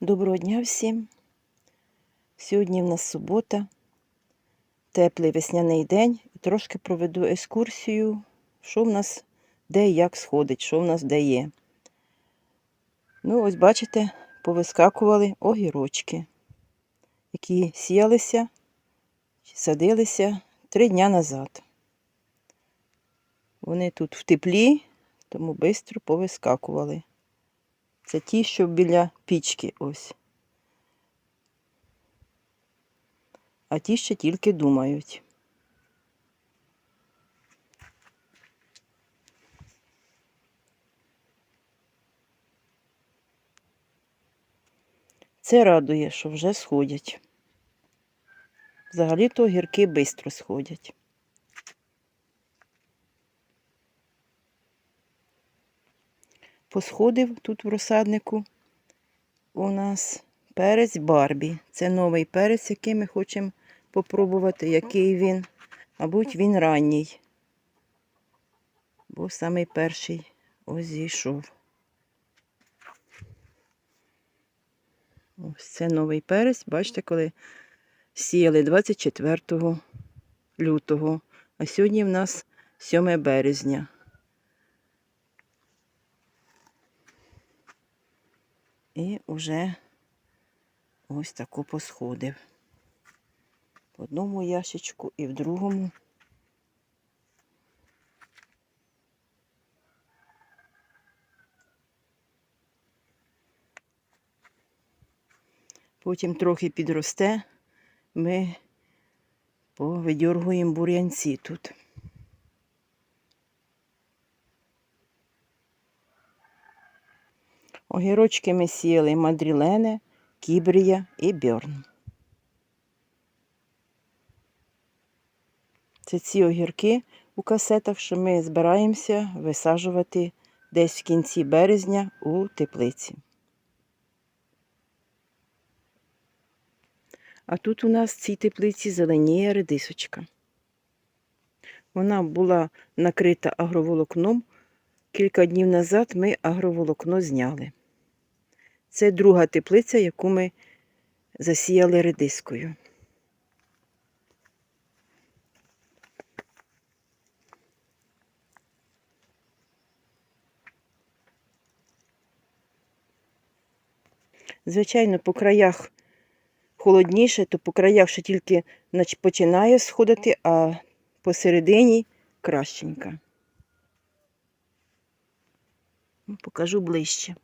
Доброго дня всім. Сьогодні в нас субота, теплий весняний день. Трошки проведу екскурсію, що в нас де і як сходить, що в нас де є. Ну, ось бачите, повискакували огірочки, які сіялися, садилися три дня назад. Вони тут в теплі, тому швидко повискакували. Це ті, що біля пічки ось. А ті ще тільки думають. Це радує, що вже сходять. Взагалі-то огірки швидко сходять. Посходив тут в розсаднику у нас перець Барбі. Це новий перець, який ми хочемо попробувати, який він. Мабуть, він ранній. Бо самий перший ось зійшов. Ось це новий перець. Бачите, коли сіяли 24 лютого, а сьогодні в нас 7 березня. І вже ось таку посходив. В одному ящичку і в другому. Потім трохи підросте, ми повидьоргуємо бур'янці тут. Огірочки ми сіяли мадрілене, кібрія і бьорн. Це ці огірки у касетах, що ми збираємося висаджувати десь в кінці березня у теплиці. А тут у нас в цій теплиці зеленіє редисочка. Вона була накрита агроволокном. Кілька днів назад ми агроволокно зняли. Це друга теплиця, яку ми засіяли редискою. Звичайно, по краях холодніше, то по краях ще тільки починає сходити, а посередині кращенька. Покажу ближче.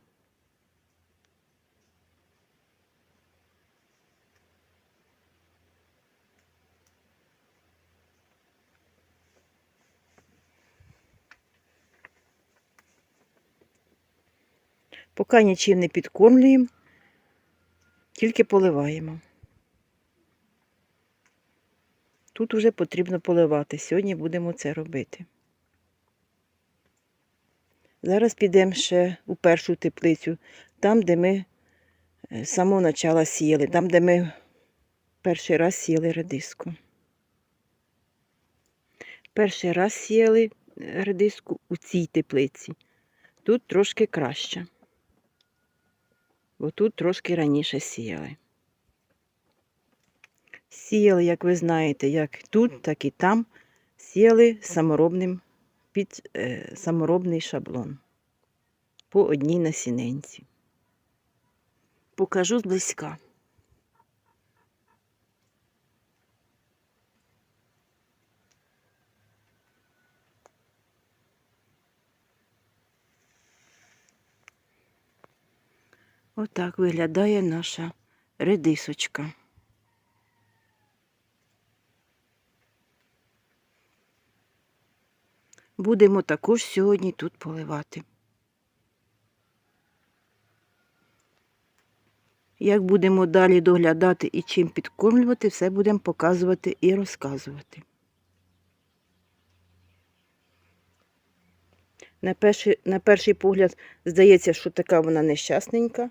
Поки нічим не підкормлюємо, тільки поливаємо. Тут вже потрібно поливати. Сьогодні будемо це робити. Зараз підемо ще у першу теплицю, там, де ми е, з самого начала сіяли, там, де ми перший раз сіяли редиску. Перший раз сіяли редиску у цій теплиці. Тут трошки краще. Бо тут трошки раніше сіяли. Сіяли, як ви знаєте, як тут, так і там. Сіяли саморобним під е, саморобний шаблон по одній насіненці. Покажу зблизька. Отак виглядає наша редисочка. Будемо також сьогодні тут поливати. Як будемо далі доглядати і чим підкормлювати, все будемо показувати і розказувати. На перший, на перший погляд здається, що така вона нещасненька,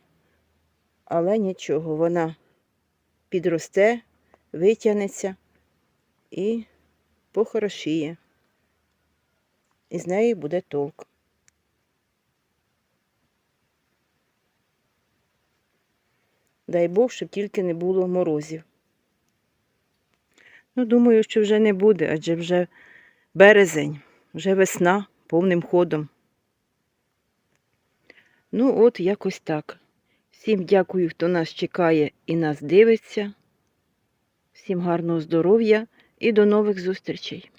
але нічого, вона підросте, витягнеться і похорошіє. І з неї буде толк. Дай Бог, щоб тільки не було морозів. Ну, думаю, що вже не буде, адже вже березень, вже весна повним ходом. Ну, от якось так. Всім дякую, хто нас чекає і нас дивиться. Всім гарного здоров'я і до нових зустрічей.